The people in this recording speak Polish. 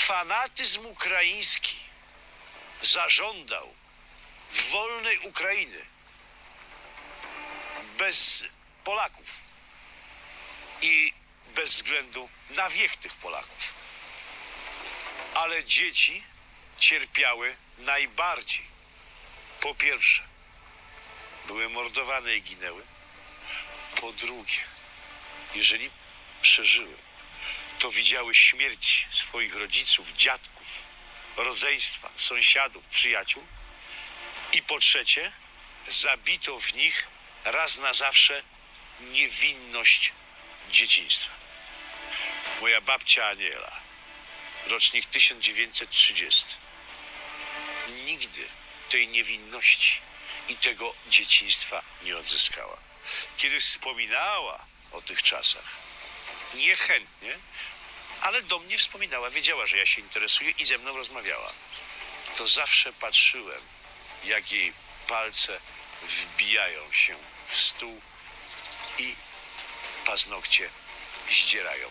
Fanatyzm ukraiński zażądał wolnej Ukrainy bez Polaków i bez względu na wiek tych Polaków. Ale dzieci cierpiały najbardziej. Po pierwsze, były mordowane i ginęły. Po drugie, jeżeli przeżyły, to widziały śmierć swoich rodziców, dziadków, rodzeństwa, sąsiadów, przyjaciół. I po trzecie, zabito w nich raz na zawsze niewinność dzieciństwa. Moja babcia Aniela, rocznik 1930, nigdy tej niewinności i tego dzieciństwa nie odzyskała. Kiedy wspominała o tych czasach, niechętnie, ale do mnie wspominała, wiedziała, że ja się interesuję i ze mną rozmawiała. To zawsze patrzyłem, jak jej palce wbijają się w stół i paznokcie zdzierają